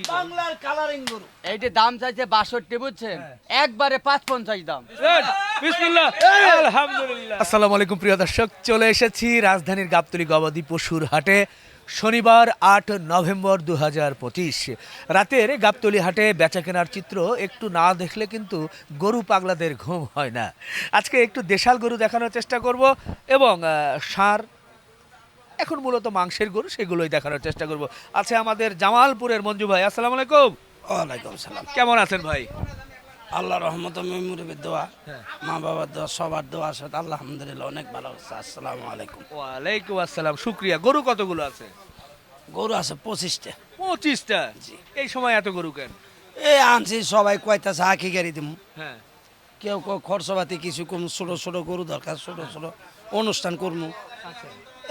বাংলার কালারিং গরু এইটা দাম চাইছে বাষট্টি বুঝছেন? একবারে পাঁচ পঞ্চাশ দাম। বিসমিল্লাহ। আলহামদুলিল্লাহ। আসসালামু আলাইকুম প্রিয় দর্শক। চলে এসেছি রাজধানীর গাবতলী গবাদি পশুর হাটে শনিবার আট নভেম্বর দু হাজার পঁচিশ। রাতের গাবতলি হাটে বেচা কেনার চিত্র একটু না দেখলে কিন্তু গরু পাগলাদের ঘুম হয় না। আজকে একটু দেশাল গরু দেখানোর চেষ্টা করব এবং ষাঁড় এখন মূলত মাংসের গরু সেগুলোই দেখানোর চেষ্টা করব। আছে আমাদের জামালপুরের মঞ্জু ভাই আসসালামু আলাইকুম। ওয়ালাইকুম সালাম। কেমন আছেন ভাই? আল্লাহ রহমত মেমুরিবের দোয়া মা বাবার দোয়া সবার দোয়া সাথে আল্লাহ আলহামদুলিল্লাহ অনেক ভালো আছে। আসসালামু আলাইকুম। ওয়ালাইকুম আসসালাম শুক্রিয়া। গরু কতগুলো আছে? গরু আছে পঁচিশটা। পঁচিশটা? এই সময় এত গরু কেন? এই আনছি সবাই কয়তাছে আখি গাড়ি দিম। হ্যাঁ। কেউ কেউ খরচপাতি কিছু কম ছোট ছোট গরু দরকার ছোট ছোট অনুষ্ঠান করব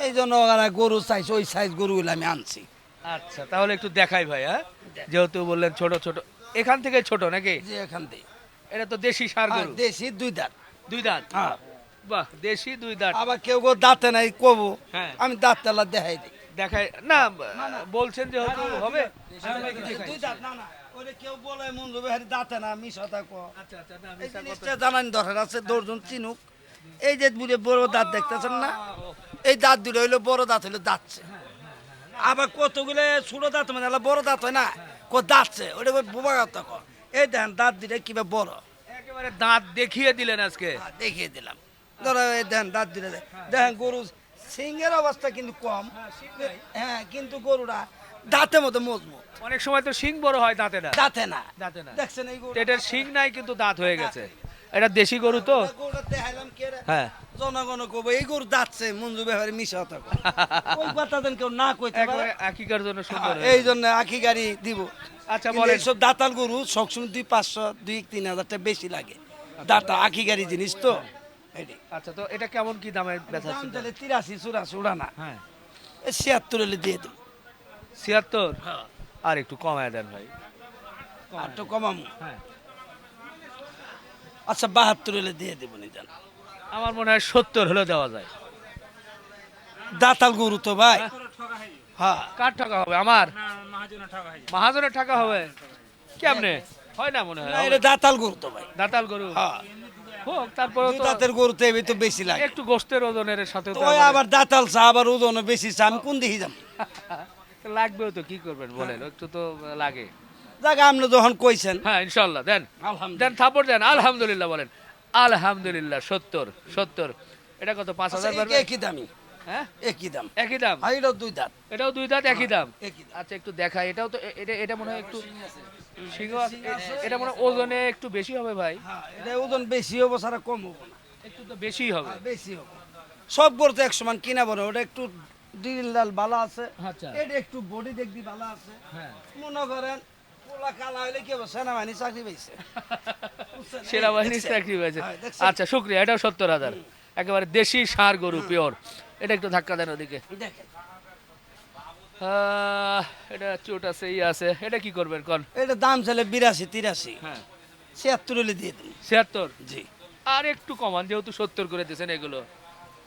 এই জন্য ওরা গরু চাইছে ওই সাইজ গরুগুলো আমি আনছি। আচ্ছা তাহলে একটু দেখাই ভাই হ্যাঁ? যেহেতু বললেন ছোট ছোট। এখান থেকে ছোট নাকি? যে এখান থেকে। এটা তো দেশি সার গরু। দেশি দুই দাঁত। দুই দাঁত? হ্যাঁ। বাহ দেশি দুই দাঁত। আবার কেউ কেউ দাঁতে নাই কবো। হ্যাঁ। আমি দাঁত তেলা দেখাই দিই। দেখাই না বলছেন যেহেতু হবে? দুই দাঁত। না না। ওরে কেউ বলে বিহারি দাঁতে না মিশা থাকো। আচ্ছা আচ্ছা না এই জিনিসটা জানানি দরকার আছে দশজন চিনুক। এই যে বুড়ে বড় দাঁত দেখতেছেন না? এই দাঁত দুটো হইল বড় দাঁত হইল দাঁতছে আবার কতগুলো ছোট দাঁত মানে বড় দাঁত হয় না? কো দাঁতছে ওটা বোবা কথা কো। এই দেখেন দাঁত দুটো কীভাবে বড়। একেবারে দাঁত দেখিয়ে দিলেন আজকে। হ্যাঁ, দেখিয়ে দিলাম। ধরো এই দেখেন দাঁত দুটো দেখেন গরু সিংহের অবস্থা কিন্তু কম। হ্যাঁ কিন্তু গরুরা দাঁতের মতো মজবুত। অনেক সময় তো শিং বড় হয় দাঁতে না? দাঁতে না। দাঁতে না। দেখছেন এই গরু এটার শিং নাই কিন্তু দাঁত হয়ে গেছে। এটা দেশি গরু তো? দেখাইলাম কে হ্যাঁ। জনগণ কব এই গরু দাঁতছে মঞ্জু ব্যাপারে মিশা হতা ওই কথা দেন কেউ না কইতে পারে। আকিকার জন্য সুন্দর হ্যাঁ, এই জন্য আখি গাড়ি দিব। আচ্ছা, বলেন। এইসব দাতাল গরু সবসময় দুই পাঁচশো দুই তিন হাজার টাকা বেশি লাগে। দাতা আখি গাড়ি জিনিস তো। আচ্ছা তো এটা কেমন কি দামে বেচা তাহলে তিরাশি চুরাশি উড়ানা হ্যাঁ। ছিয়াত্তর হলে দিয়ে দেব। ছিয়াত্তর? আর একটু কমায় দেন ভাই। আর তো কমামু। হ্যাঁ। আচ্ছা বাহাত্তর হলে দিয়ে দেবো নিজান আমার মনে হয় সত্তর হলে দেওয়া যায়। দাতাল গরু তো ভাই। হ্যাঁ কার টাকা হবে? আমার? মহাজনের টাকা হবে? কেমনে? হয় না মনে হয়। এটা দাতাল গরু তো ভাই। দাতাল গরু? হ্যাঁ। হোক তারপরে দুই দাঁতের গরু তো তো বেশি লাগে। একটু গোস্তের ওজনের সাথে তো আবার দাতাল চা আবার ওজন বেশি চা আমি কোন দিকে যাম লাগবেও তো কি করবেন বলেন একটু তো লাগে। জায়গা আপনি যখন কইছেন। হ্যাঁ ইনশাল্লাহ দেন। দেন থাপড় দেন আলহামদুলিল্লাহ বলেন। আলহামদুলিল্লাহ সত্তর সত্তর। এটা কত পাঁচ হাজার আচ্ছা, পারবে? একই দামি। হ্যাঁ? একই দাম। একই দাম? আর এটাও দুই দাঁত। এটাও দুই দাঁত একই দাম? একই আচ্ছা একটু দেখাই। এটাও তো এটা এটা মনে হয় একটু সিংহ। এটা মনে হয় ওজনে একটু বেশি হবে ভাই। হ্যাঁ এটা ওজন বেশি হব সারা কম হব না। একটু তো বেশি হবে। হ্যাঁ, বেশি হব। সব গরু তো এক সমান কিনা বড়। ওটা একটু ডিল ডাল ভালো আছে। আচ্ছা। এটা একটু বডি দেখবি ভালো আছে। হ্যাঁ। মনে করেন সেনাবাহিনীর চাকরি হয়েছে হ্যাঁ? আচ্ছা শুক্রিয়া এটাও সত্তর হাজার। একেবারে দেশি সার গরু পিওর। এটা একটু ধাক্কা দেন ওদিকে। এটা চোট আছে ই আছে। এটা কি করবেন কন? এটা দাম চাইলে বিরাশি তিরাশি। হ্যাঁ। ছিয়াত্তর হলে দিয়ে দিন। ছিয়াত্তর? জি। আর একটু কমান যেহেতু সত্তর করে দিয়েছেন এগুলো।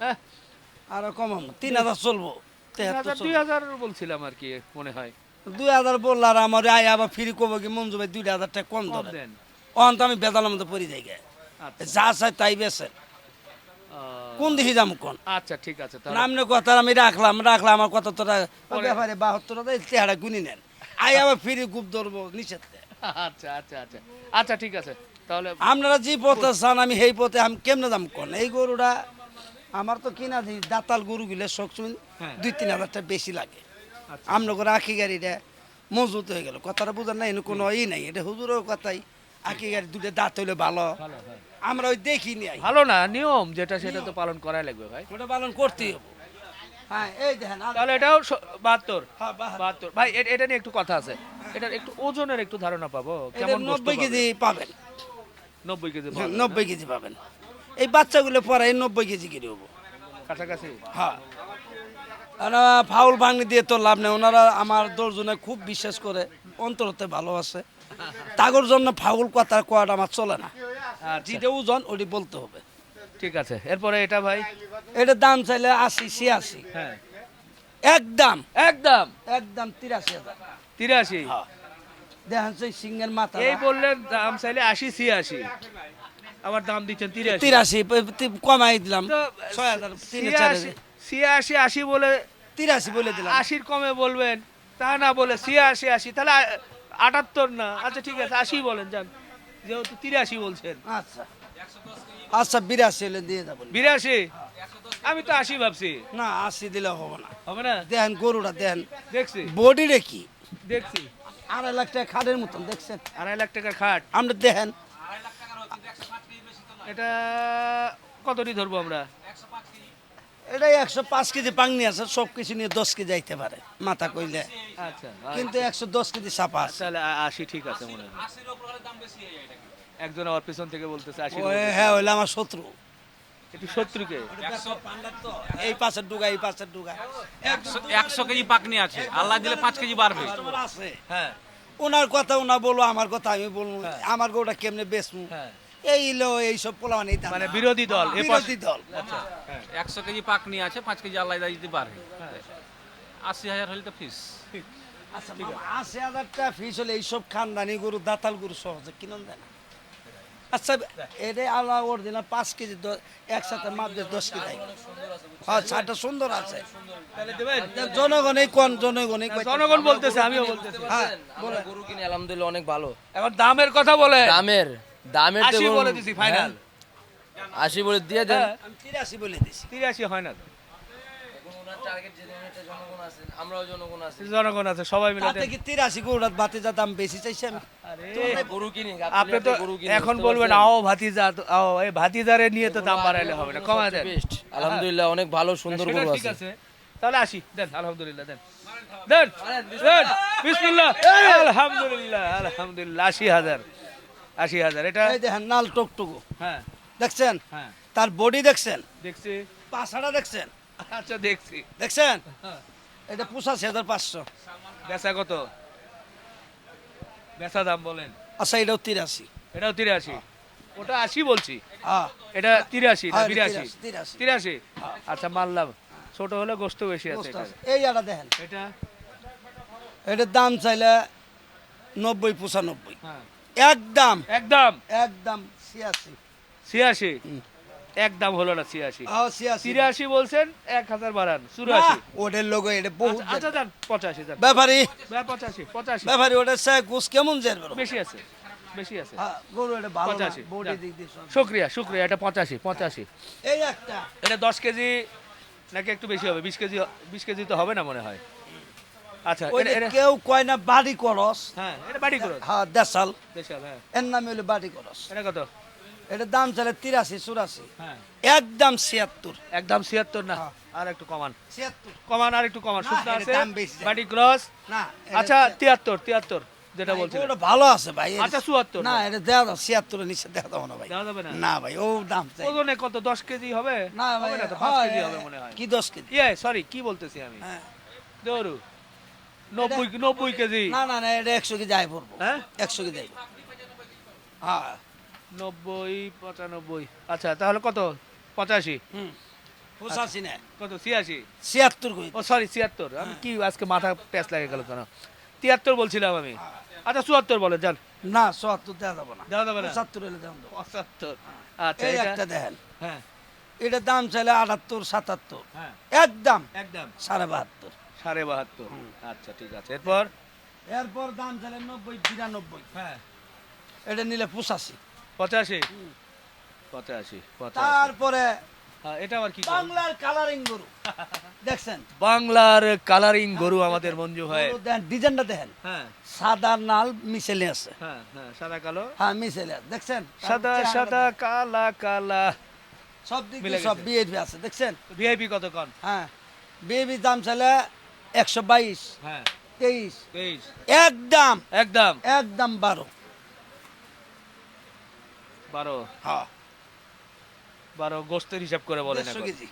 হ্যাঁ? আরও কমাম তিন হাজার চলবো। দুই হাজার বলছিলাম আর কি মনে হয়। দুই হাজার বলল আর আমার আয় আবার ফিরি কবো কি? মঞ্জু ভাই দুই হাজার টাকা কম দেন। অন তো আমি বেদালার মধ্যে পড়ি যাই। আচ্ছা। যা চাই তাই বেছে কোন দিকে যাম কোন? আচ্ছা ঠিক আছে নামনে কথা আমি রাখলাম রাখলাম আমার কত তোরা ব্যাপারে বাহাত্তর চেহারা গুনি নেন। আই আবার ফিরি গুপ ধরবো নিষেধ। আচ্ছা আচ্ছা আচ্ছা। আচ্ছা ঠিক আছে তাহলে আপনারা যে পথে চান আমি সেই পথে আমি কেমনে দাম কোন? এই গরুটা আমার তো কিনা দাতাল গরু গিলে সবসময় হ্যাঁ। দুই তিন হাজার টাকা বেশি লাগে। আচ্ছা। আমরা করে আখি গাড়িটা মজবুত হয়ে গেল। কথাটা বোঝার নাই এনে কোনো ই নাই। এটা হুজুরের কথাই। আখি গাড়ি দুটো দাঁত হইলে ভালো। আমরা ওই দেখি নি ভালো না নিয়ম যেটা সেটা তো পালন করাই লাগবে ভাই। ওটা পালন করতেই হবে। হ্যাঁ এই দেখেন তাহলে এটাও বাহাত্তর। হ্যাঁ, বাহাত্তর। ভাই এটা নিয়ে একটু কথা আছে। এটার একটু ওজনের একটু ধারণা পাবো। কেমন নব্বই কেজি পাবেন? নব্বই কেজি হ্যাঁ, নব্বই কেজি পাবেন। এই বাচ্চাগুলো পরে নব্বই কেজি কিনে হব। কাছাকাছি? হ্যাঁ। ফাউল ভাঙনি দিয়ে তো লাভ নেই। ওনারা আমার দশজনে খুব বিশ্বাস করে অন্তরতে ভালোবাসে। তাগর জন্য ফাউল কথা কোয়াটা আমার চলে না। আচ্ছা। যেটা ওজন ওটি বলতে হবে। ঠিক আছে। এরপরে এটা ভাই? এটা দাম চাইলে আশি ছিয়াশি। হ্যাঁ। একদম একদম একদম তিরাশি হাজার। তিরাশি? হ্যাঁ। দেখেন সেই সিংহের মাথা। এই বললেন দাম চাইলে আশি ছিয়াশি। আবার দাম দিচ্ছেন তিরাশি। তিরাশি কমাই দিলাম। ছয় হাজার ছিয়াশি আশি বলে তিরাশি বলে দিলাম। আশির কমে বলবেন। তা না বলে ছিয়াশি আশি তাহলে আটাত্তর না। আচ্ছা ঠিক আছে আশি বলেন যান। যেহেতু তিরাশি বলছেন। আচ্ছা। আচ্ছা বিরাশি হলে দিয়ে যাব বিরাশি? আমি তো আশি ভাবছি। না আশি দিলে হবে না। হবে না? দেখেন গরুটা দেখেন দেখছি। বডি রে কি? দেখছি। আড়াই লাখ টাকা খাটের মতন দেখছেন? আড়াই লাখ টাকার খাট। আমরা দেখেন এটা কতটি ধরবো আমরা? এটা একশো পাঁচ কেজি পাংনি আছে সব কিছু নিয়ে দশ কেজি যাইতে পারে মাথা কইলে। আচ্ছা কিন্তু একশো দশ কেজি চাপা আছে। তাহলে আশি ঠিক আছে মনে হয়। একজন আমার পেছন থেকে বলতেছে আশি হ্যাঁ হইলে আমার শত্রু। একটু শত্রুকে? এই পাশের ডুগা এই পাশের ডুগা। একশো- একশো কেজি পাকনি আছে আল্লাহ দিলে পাঁচ কেজি বাড়বে। আছে। হ্যাঁ। ওনার কথা ওনা বলব আমার কথা আমি বলব। আমার গরুটা কেমনে বেচমু? হ্যাঁ। এই লো এইসব পোলা মানে মানে বিরোধী দল বিরোধী দল। আচ্ছা। একশো কেজি পাকনি আছে পাঁচ কেজি আল্লাহ দিতে পারবে আশি হাজার হলে তো ফিস আচ্ছা আশি হাজার টাকা ফিস হলে এইসব খানদানি গরু দাতাল গরু সহজে কিনুন দেয় না আচ্ছা এটা আল্লাহ অরিজিনাল পাঁচ কেজি দ- একসাথে মাপ দিয়ে দশ কেজি হ্যাঁ সুন্দর আছে। তাহলে দেবেন? কোন জনগণই জনগণ বলতেছে আমিও বলতেছি। হ্যাঁ গরু কিনে আলহামদুলিল্লাহ অনেক ভালো। এখন দামের কথা বলে দামের। দামের তো আশি বলে দিছি ফাইনাল হ্যাঁ, আশি বলে দিয়ে দেন। হ্যাঁ আমি তিরাশি বলে দিছি। তিরাশি হয় না তো। জনগণ আছে সবাই মিলে কি তিরাশি গরুটার বাতে দাম বেশি চাইছি? আমি আরে গরু কিনি আপনি তো এখন বলবেন আও ভাতিজা আও এই ভাতিজারে নিয়ে তো দাম বাড়াইলে হবে না কমা দেন। বেস্ট আলহামদুলিল্লাহ অনেক ভালো সুন্দর গরু আছে। আছে। তাহলে আসি দেন আলহামদুলিল্লাহ দেন। দেন দেন বিসমিল্লাহ। আলহামদুলিল্লাহ আলহামদুলিল্লাহ আশি হাজার। আশি হাজার। এটা এই দেখেন নাল টকটুকু। হ্যাঁ। দেখছেন? হ্যাঁ। তার বডি দেখছেন? দেখছি। পাছাটা দেখছেন? আচ্ছা দেখছি। দেখছেন? হ্যাঁ। এটা পঁচাশি হাজার পাঁচশো। বেচা কত? বেচা দাম বলেন। আচ্ছা এটাও তিরাশি। এটাও তিরাশি? ওটা আশি বলছি? হ্যাঁ। এটা তিরাশি হ্যাঁ, বিরাশি? তিরাশি, আচ্ছা মানলাম। ছোট হলে গোস্ত বেশি আছে। এই এটা দেখেন। এটা? এটার দাম চাইলে নব্বই পঁচানব্বই। হ্যাঁ। একদম। একদম। একদম ছিয়াশি। ছিয়াশি? একদম হলো না ছিয়াশি। তিরাশি বলছেন এক হাজার বাড়ান না, চুরাশি ওটার লোক এটা বহু আচ্ছা, আচ্ছা যান পঁচাশি যান। ব্যাপারি। পঁচাশি পঁচাশি। ব্যাপারি ওটা সে ঘুষ কেমন বেরো। বেশি আছে বেশি আছে। হ্যাঁ, গরু এটা ভালো পঁচাশি। শুক্রিয়া শুক্রিয়া এটা পঁচাশি পঁচাশি। এই একটা। এটা দশ কেজি নাকি একটু বেশি হবে? বিশ কেজি বিশ কেজি তো হবে না মনে হয়। আচ্ছা ওই এটা- যে কেউ কয় না বাড়ি করস। হ্যাঁ এটা বাড়ি করো হ্যাঁ দেশাল। দেশাল হ্যাঁ। এর নামে হলো বাড়ি করস। এটা কত? এটা দাম তিরাশি চুরাশি। হ্যাঁ। একদম ছিয়াত্তর। একদম ছিয়াত্তর না? হ্যাঁ। আর একটু কমান। ছিয়াত্তর। কমান আর একটু কমান আছে? ক্রস? না আচ্ছা তিয়াত্তর তিয়াত্তর যেটা বলছিলেন। ওটা ভালো আছে ভাই আচ্ছা, 74 না। এটা দেওয়া দাও ছিয়াত্তরের নিচে দেওয়া দাও না ভাই। দেওয়া যাবে না? না ভাই ও দাম চাই। ওজনে কত? দশ কেজি হবে? না ভাই না তো? পাঁচ কেজি হবে মনে হয়। কি দশ কেজি? ইয়ে সরি কি বলতেছি আমি? হ্যাঁ। নব্বই নব্বই কেজি। না না না এটা একশো কেজি আয় পড়ব। হ্যাঁ? একশো কেজি আইব হ্যাঁ। নব্বই পঁচানব্বই। আচ্ছা তাহলে কত? পঁচাশি। হুম। পঁচাশি না। কত? ছিয়াশি। ছিয়াত্তর ও সরি ছিয়াত্তর। আমি কি আজকে মাথা প্যাঁচ লাগে গেল কেন? তিয়াত্তর বলছিলাম আমি। আচ্ছা চুয়াত্তর বলে যান। না চুয়াত্তর দেওয়া যাবে না। দেওয়া যাবে না? পঁচাত্তর দেওয়া পঁচাত্তর। আচ্ছা এই একটা দেখেন। হ্যাঁ। এটার দাম চাইলে আটাত্তর সাতাত্তর। হ্যাঁ। একদম। একদম। সাড়ে বাহাত্তর। সাড়ে বাহাত্তর। আচ্ছা ঠিক আছে। এরপর? এরপর দাম চাইলে নব্বই বিরানব্বই। হ্যাঁ এটা নিলে পঁচাশি। পঁচাশি? পঁচাশি তারপরে হ্যাঁ, এটা আবার কি বাংলার কালারিং গরু। দেখছেন? বাংলার কালারিং গরু আমাদের মঞ্জু হয় গরু ডিজাইনটা দেখেন। হ্যাঁ। সাদা নাল মিশেলে আছে। হ্যাঁ হ্যাঁ সাদা কালো? হ্যাঁ মিশেলে আছে। দেখছেন? সাদা সাদা কালা কালা। সব দিক সব গেছে। আছে। দেখছেন? ভিআইপি কত কন? হ্যাঁ। বিএবি দাম চাইলে একশো বাইশ হ্যাঁ। তেইশ একদম। একদম। একদম বারো। বারো। হ্যাঁ। বারো গোস্তের হিসাব করে বলেন কেজি।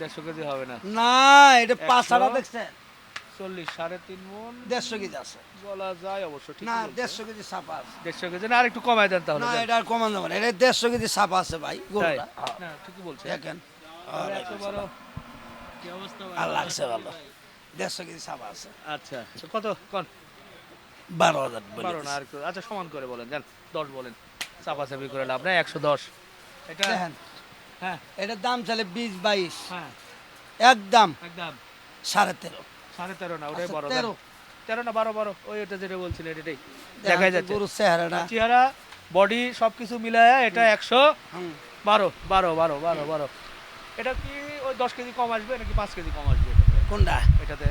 দেড়শো কেজি হবে না। না এটা পাঁচশাটা একশো? দেখছেন। চল্লিশ সাড়ে তিন মন। দেড়শো কেজি আছে। বলা যায় অবশ্য ঠিক না দেড়শো কেজি ছাপা আছে। দেড়শো কেজি না আর একটু কমাই দেন তাহলে না এটা আর কমান না। এটা দেড়শো কেজি ছাপা আছে ভাই গরুটা। ঠিকই বলছে দেখেন। আর লাগছে ভালো দেড়শো কেজি ছাপা আছে। আচ্ছা কত কন? বারো হাজার বারো না আর একটু- আচ্ছা সমান করে বলেন জান দশ বলেন। চাপাচাপি করে লাভ নাই একশো দশ। এটা দেখেন হ্যাঁ এটার দাম চলে বিশ বাইশ। হ্যাঁ। একদম একদম। সাড়ে তেরো। সাড়ে তেরো না ওটাই আচ্ছা, বড় তেরো। তেরো তেরো না বারো বারো ওই ওটা যেটা বলছিলেন এটাই। দেখেন দেখাই তো যাচ্ছে। গরুর চেহারাটা চেহারা বডি সবকিছু মিলায় এটা একশো হুম। বারো বারো বারো বারো বারো। এটা কি ওই দশ কেজি কম আসবে নাকি পাঁচ কেজি কম আসবে? কোনটা? এটাতে।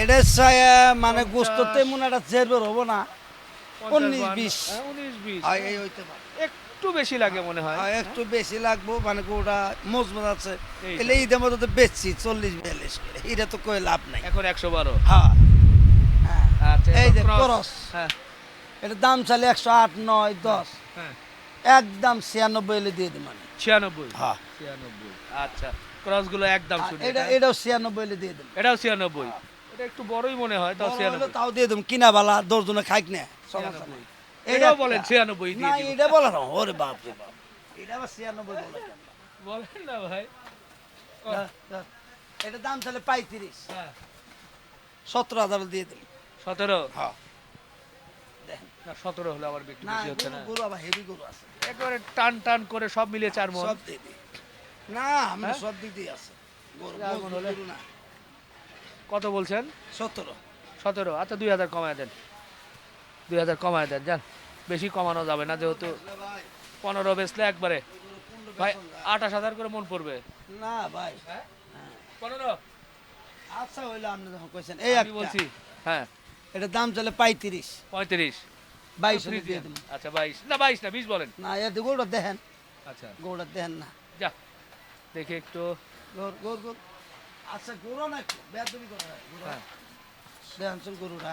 এটা ছায়া মানে গোস্ত তেমন একটা জেরবের হব না। উনিশ, বিশ। হ্যাঁ, উনিশ বিশ। এই হইতে পারে। একটু বেশি লাগে মনে হয়। একটু বেশি লাগবো মানে গরুটা মজবুত আছে। এলে ঈদের মধ্যে তো বেচছি চল্লিশ বিয়াল্লিশ এটা তো কই লাভ নাই। এখন একশো বারো। হ্যাঁ। হ্যাঁ আচ্ছা এই যে। খরচ হ্যাঁ। এটা দাম চালে একশো আট নয় দশ। হ্যাঁ। একদম ছিয়ানব্বই এলে দিয়ে দিই মানে ছিয়ানব্বই। হ্যাঁ। ছিয়ানব্বই। আচ্ছা। ক্রসগুলো একদম শুনে এটা এটাও ছিয়ানব্বই এলে দিয়ে দিন এটাও ছিয়ানব্বই। এটা একটু বড়ই মনে হয় তাও ছিয়ানব্বই। তাও দিয়ে দেবো কিনা বালা দশজনে খাইক না সমস্যা নেই। এটাও বলেন। ছিয়ানব্বই না দিব। এটা বলে না ওরে বাপ রে বাপ। এটা আবার ছিয়ানব্বই বলে? বলেন না ভাই। এটা দাম তাহলে পঁয়ত্রিশ। হ্যাঁ। সতেরো হাজার দিয়ে দিন সতেরো? হ্যাঁ। না সতেরো হলে আবার বিক্রি হচ্ছে না। গরু আবার হেভি গরু আছে। একেবারে টান টান করে সব মিলিয়ে চার মন। সব দিয়ে দিই। না আমরা হ্যাঁ? সব দিক দিয়ে আছে কত বলছেন? সতেরো। সতেরো। আচ্ছা দুই হাজার কমায় দেন। দুই হাজার কমায় দেন যান। বেশি কমানো যাবে না যেহেতু পনেরো বেচলে একবারে। ভাই আঠাশ হাজার করে মন পড়বে। না ভাই। পনেরো? আচ্ছা হইল আপনি যখন কইছেন এই আমি বলছি হ্যাঁ। এটা দাম চলে পঁয়ত্রিশ। পঁয়ত্রিশ। বাইশ দিন আচ্ছা বাইশ। না বাইশ না বিশ বলেন। না এর গরুটা দেখেন। আচ্ছা। গরুটা দেখেন না। দেখে একটু। গরু গরু গরু। আচ্ছা গরু না বেদবি করে গরু। হ্যাঁ। দেখেন চল গরুটা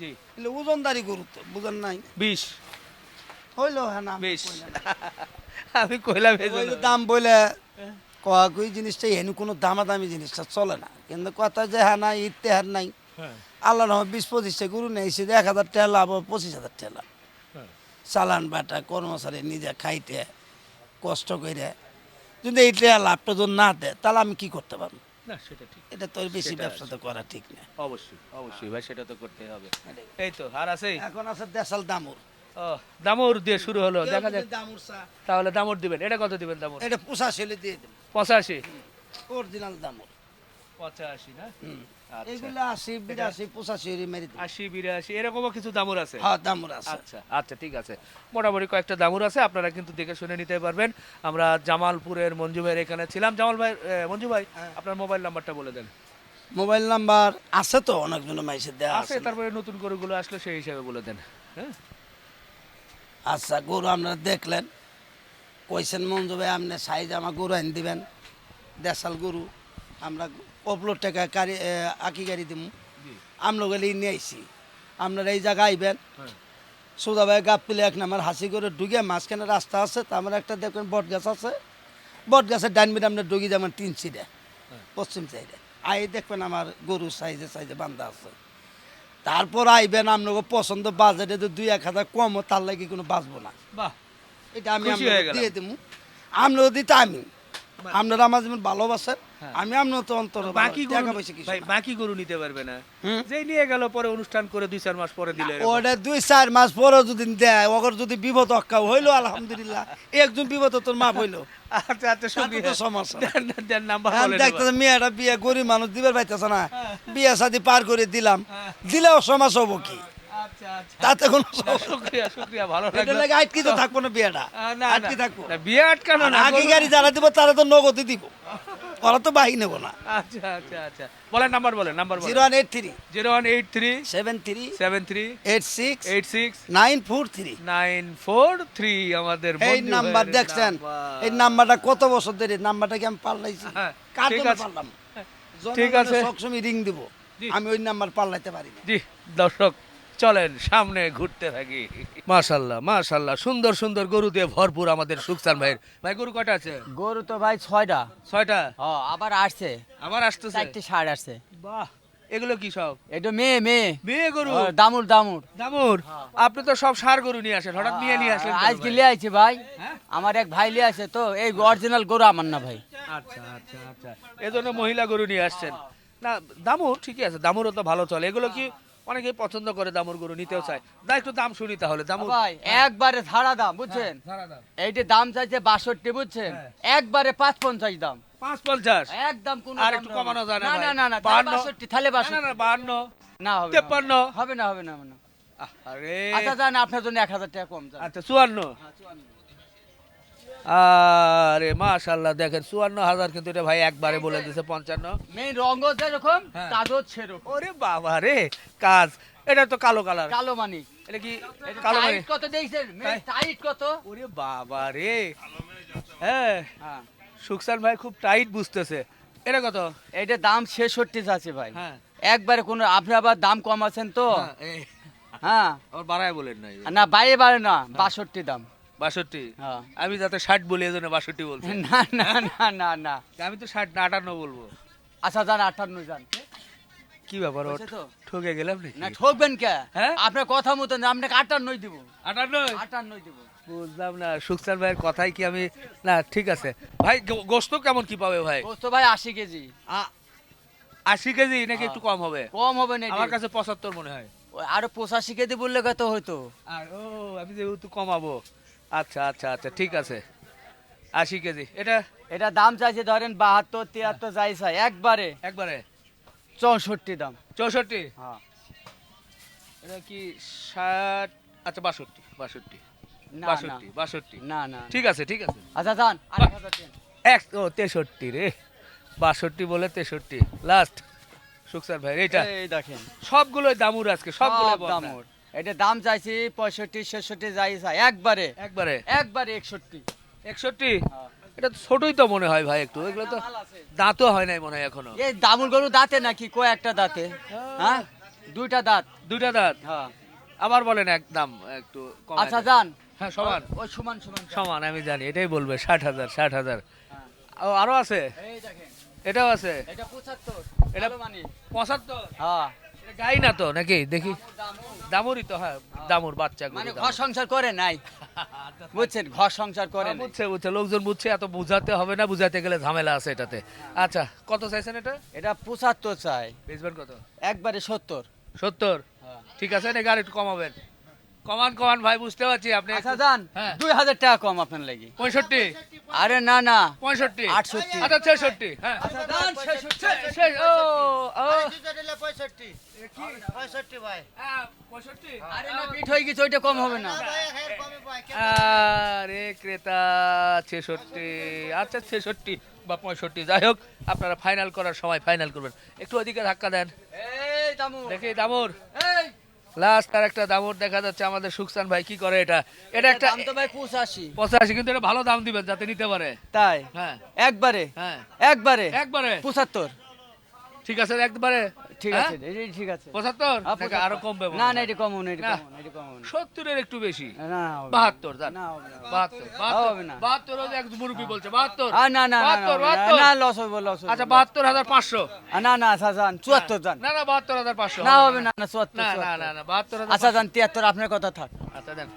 জি। এগুলো ওজনদারি গরু তো বুঝেন নাই? বিশ। হইল হ্যাঁ না বিশ। আমি কইলাম জন্য। যে দাম বলে কয়া কই জিনিসটা এনে কোনো দামাদামি জিনিসটা চলে না। কিন্তু কথা যে হ্যাঁ নাই ইতে হ্যাঁ নাই আল্লাহ রহমত বিশ পঁচিশটা গরু নেই সে এক হাজার টাকা লাভ পঁচিশ হাজার টাকা লাভ। চালান বাটা কর্মচারী নিজে খাইতে কষ্ট করে যদি এটা লাভটা যদি না দেয় তাহলে আমি কি করতে পারব? না সেটা ঠিক। এটা তো বেশি ব্যবসা তো করা ঠিক না। অবশ্যই অবশ্যই ভাই সেটা তো করতে হবে। এই তো আর আছে? এখন আছে দেশাল দামুর। ও দামর দিয়ে শুরু হলো দেখা যাক। দামুর তাহলে দামুর দিবেন এটা কত দিবেন দামুর? এটা পঁচাশি দিয়ে দেবেন পঁচাশি? অরিজিনাল দামুর। পঁচাশি না? আচ্ছা। এগুলো আশি বিরাশি পঁচাশি মেরে আশি বিরাশি এরকমও কিছু দামর আছে? হ্যাঁ দামুর আছে। আচ্ছা আচ্ছা ঠিক আছে। মোটামুটি কয়েকটা দামুর আছে আপনারা কিন্তু দেখে শুনে নিতে পারবেন। আমরা জামালপুরের মঞ্জু ভাইয়ের এখানে ছিলাম। জামাল ভাই মঞ্জু ভাই আপনার মোবাইল নাম্বারটা বলে দেন। মোবাইল নাম্বার আছে তো অনেকজন মাইসে দেওয়া আছে তারপরে নতুন গরুগুলো আসলে সেই হিসাবে বলে দেন। হ্যাঁ? আচ্ছা গরু আপনারা দেখলেন। কইছেন মঞ্জু ভাই আপনি সাইজ আমার গরু আনি দিবেন। দেশাল গরু আমরা অপলোড টাকা গাড়ি আঁকি গাড়ি দিব আমরা গেলে নিয়ে আইসি আপনারা এই জায়গায় আইবেন। সুদা ভাই গাপ পেলে এক নাম্বার হাসি করে ঢুকে মাঝখানে রাস্তা আছে তারপরে একটা দেখবেন বট গাছ আছে। বট গাছের ডাইন মিটে আপনার ঢুকি যেমন তিন সিটে পশ্চিম সাইডে। আই দেখবেন আমার গরু সাইজে সাইজে বান্ধা আছে। তারপর আইবেন আপনাকে পছন্দ বাজেটে যদি দুই এক হাজার কম হয়, তার লাগে কোনো বাঁচবো না। বাহ এটা আমি হয়ে। দিয়ে দেবো আপনারও দিতে আমি আপনারা আমার যেমন ভালোবাসেন আমি আপনার তো অন্তর হ্যাঁ। বাকি টাকা পয়সা কিছু ভাই বাকি গরু নিতে পারবে না? যেই নিয়ে গেল পরে অনুষ্ঠান করে দুই চার মাস পরে দিলে ওটা দুই চার মাস পরে যদি দেয় ওগর যদি বিপদ অক্কা হইল আলহামদুলিল্লাহ। একজন বিপদ তোর মাপ হইল। আচ্ছা আচ্ছা সঙ্গী তো সমস্যা দেন দেন নাম্বার বলে দেখতেছি মেয়েটা বিয়ে গরিব মানুষ দিবার পাইতেছে না। বিয়ে শাদি পার করে দিলাম। দিলেও সমাজ হব কি? তাতে কোনো শুক্রিয়া শুক্রিয়া ভালো লাগল। লাগে আটকি তো থাকব না বিয়েটা? না আটকি থাকব। না, বিয়ে আটকানো না আগে গাড়ি যারা দিব তারা তো নগদই দিব। ওরা তো বাহি নেব না। আচ্ছা আচ্ছা আচ্ছা। বলেন নাম্বার বলেন number zero one eight three. Zero one eight three seven three seven three eight six eight six nine four three. Nine four three আমাদের এই নাম্বার দেখছেন? এই নাম্বারটা কত বছর ধরে? নাম্বারটা কি আমি পাল্লাইছি হ্যাঁ, কার ঠিক জন্য আছে। পারলাম ঠিক আছে। সবসময় রিং দিব। আমি ওই নাম্বার পাল্লাইতে পারি জি দর্শক চলেন সামনে ঘুরতে থাকি। মাশাল্লাহ মাশাল্লাহ সুন্দর সুন্দর গরু দিয়ে ভরপুর আমাদের সুখসান ভাইয়ের। ভাই গরু কয়টা আছে? গরু তো ভাই ছয়টা। ছয়টা? হ আবার আসছে। আবার আসতেছে? চারটে ষাট আসছে। বাহ এগুলো কি সব? এটা মেয়ে মেয়ে। মেয়ে গরু? দামুর দামুর দামুর আপনি তো সব সার গরু নিয়ে আসেন হঠাৎ নিয়ে নিয়ে আসলেন কেন আজকে ভাই? লিয়ে আইছে ভাই। হ্যাঁ? আমার এক ভাই লিয়ে আছে তো এই অরিজিনাল গরু আমার না ভাই। আচ্ছা আচ্ছা আচ্ছা। এজন্য মহিলা গরু নিয়ে আসছেন। না দামুর ঠিকই আছে দামুরও তো ভালো চলে। এগুলো কি অনেকেই পছন্দ করে দামুর গরু নিতেও চায়। না একটু দাম শুনি তাহলে দামুর ভাই একবারে ছাড়া দাম বুঝছেন? দাম। এইটা দাম চাইছে বাষট্টি বুঝছেন? হ্যাঁ। একবারে পাঁচ পঞ্চাশ দাম। পাঁচ পঞ্চাশ একদম কোনো আর একটু কমানো যায় না না না না? বাষট্টি তাহলে না বাষট্টি। না বাহান্ন না হবে তেপ্পান্ন? হবে না হবে না হবে না। আরে আচ্ছা যান আপনার জন্য এক হাজার টাকা কম যান। আচ্ছা চুয়ান্ন। হ্যাঁ, চুয়ান্ন। আরে মাশাল্লাহ দেখেন চুয়ান্ন হাজার কিন্তু এটা ভাই একবারে বলে দিছে পঞ্চান্ন। মেইন রঙ যেরকম হ্যাঁ। কাজও সেরকম ওরে বাবা রে কাজ। এটা তো কালো কালার। কালো মানি। এটা কি কালো মানে? কত দেখছেন? টাইট কত? ওরে বাবা রে। হ্যাঁ। হ্যাঁ। সুকসান ভাই খুব টাইট বুঝতেছে। এটা কত? এইটা দাম ছেষট্টি আছে ভাই। হ্যাঁ। একবারে কোনো আপনি আবার দাম কম আছেন তো? হ্যাঁ, হ্যাঁ। বাড়ায় বলেন নাই। না বাইরে বাড়ে না বাষট্টি দাম। বাষট্টি। হ্যাঁ। আমি যাতে ষাট বলি এজন্য বাষট্টি বলছি। না না না না না। আমি তো ষাট না আটান্ন বলব। আচ্ছা যান আটান্ন যান। কি ব্যাপার? ঠকে গেলাম না ঠকবেন কে? হ্যাঁ? আপনার কথা মতন আপনাকে আটান্নই দিব। আটান্ন আটান্নই দিব। বুঝলাম না ভাইয়ের কথাই কি আমি না ঠিক আছে। ভাই গোস্ত কেমন কি পাবে ভাই? গোস্ত ভাই আশি কেজি। আশি কেজি নাকি একটু কম হবে? কম হবে না আমার কাছে পঁচাত্তর মনে হয়। আরও পঁচাশি কেজি বললে কত হইতো? আর ও আমি যেহেতু কমাবো। আচ্ছা আচ্ছা আচ্ছা ঠিক আছে। আশি কেজি। এটা? এটা দাম চাইছে ধরেন বাহাত্তর তিয়াত্তর যাই চাই একবারে। একবারে? চৌষট্টি দাম। চৌষট্টি? হ্যাঁ। এটা কি ষাট? আচ্ছা বাষট্টি বাষট্টি। বাষট্টি বাষট্টি। না না ঠিক আছে ঠিক আছে। আচ্ছা যান। এক ও তেষট্টি রে। বাষট্টি বলে তেষট্টি। লাস্ট। সুকসার ভাই এইটা। এই দেখেন। সবগুলোই দামুর আজকে সবগুলো সব দাম। ওর। এটা দাম চাইছি পঁয়ষট্টি ছেষট্টি যাই চাই একবারে। একবারে? একবারে একষট্টি। একষট্টি? হ্যাঁ। এটা তো ছোটই তো মনে হয় ভাই একটু এগুলো তো দাঁতও হয় নাই মনে হয় এখনও। এই দামুর গরু দাঁতে নাকি কয় একটা দাঁতে? হ্যাঁ। দুইটা দাঁত। দুইটা দাঁত? হ্যাঁ। আবার বলেন এক দাম একটু কমায় আচ্ছা। যান। হ্যাঁ সমান। ওই সমান সমান সমান আমি জানি এটাই বলবে ষাট হাজার ষাট হাজার। হ্যাঁ। ও আরও আছে? এই দেখেন। এটাও আছে? এটা পঁচাত্তর এটা- মানে পঁচাত্তর? হ্যাঁ। গাই না তো নাকি? দেখি। দামুরই তো হ্যাঁ দামুর বাচ্চা মানে ঘর সংসার করে নাই। বুঝছেন ঘর সংসার করে নাই। বুঝছে বুঝছে লোকজন বুঝছে এত বুঝাতে হবে না বুঝাতে গেলে ঝামেলা আছে এটাতে। আচ্ছা কত চাইছেন এটা? এটা পঁচাত্তর চাই। বেচবেন কত? একবারে সত্তর। সত্তর? হ্যাঁ। ঠিক আছে না গাড়ি একটু কমাবেন। কমান কমান ভাই বুঝতে পারছি আপনি আচ্ছা হ্যাঁ। দুই হাজার টাকা কম আপনার লাগি। পঁয়ষট্টি? আরে না না। পঁয়ষট্টি? আটষট্টি। আচ্ছা ছেষট্টি হ্যাঁ। আচ্ছা যান ছে- ও, ও, হ্যাঁ, পঁয়ষট্টি। আরে না পিঠ হয়ে গেছে ওইটা কম হবে না। আরে ক্রেতা ছেষট্টি। আচ্ছা ছেষট্টি বা পঁয়ষট্টি যাই হোক আপনারা ফাইনাল করার সময় ফাইনাল করবেন। একটু ওদিকে ধাক্কা দেন। এই দামু দেখি দামুর লাস্ট আর একটা দামর দেখা যাচ্ছে আমাদের সুকসান ভাই কি করে এটা? এটা একটা দাম তো ভাই পঁচাশি। পঁচাশি কিন্তু এটা ভালো দাম দিবেন যাতে নিতে পারে। তাই? হ্যাঁ। একবারে? হ্যাঁ। একবারে? একবারে? পঁচাত্তর। ঠিক আছে একবারে? ঠিক? আছে ঠিক আছে। নাকি আরও না না এটা এটা একটু বেশি। না জান। না এক বলছে না না না লস হবে লস হবে আচ্ছা না না আচ্ছা না না না হবে না না। না না না আচ্ছা আপনার কথা থাক। আচ্ছা দেন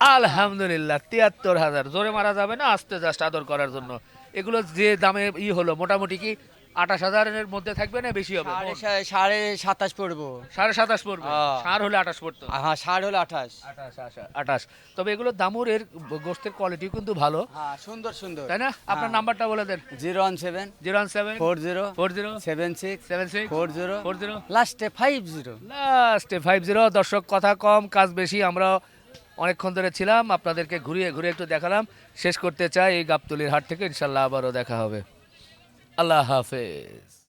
আলহামদুলিল্লাহ তিয়াত্তর হাজার। জোরে মারা যাবে না আস্তে জাস্ট আদর করার জন্য। এগুলো যে দামে ই হলো মোটামুটি কি আঠাশ হাজারের মধ্যে থাকবে না বেশি হবে? সাড়ে সা- সাড়ে সাতাশ পড়ব। সাড়ে সাতাশ পড়বে? হ্যাঁ। সার হলে আঠাশ পড়তো? হ্যাঁ ষাট হলো আঠাশ। আঠাশ আশা আঠাশ। তবে এগুলো দামুর এর গোস্তের কোয়ালিটি কিন্তু ভালো। হ্যাঁ সুন্দর সুন্দর। তাই না? আপনার হ্যাঁ। নাম্বারটা বলে দেন। Zero one seven zero one seven four zero four zero seven six seven six four zero four zero লাস্টে ফাইভ জিরো। লাস্টে ফাইভ জিরো। দর্শক কথা কম কাজ বেশি। আমরা অনেকক্ষণ ধরে ছিলাম। আপনাদেরকে ঘুরিয়ে ঘুরিয়ে একটু দেখালাম। শেষ করতে চাই এই গাবতলির হাট থেকে। ইনশাল্লাহ আবারও দেখা হবে। আল্লাহ হাফেজ।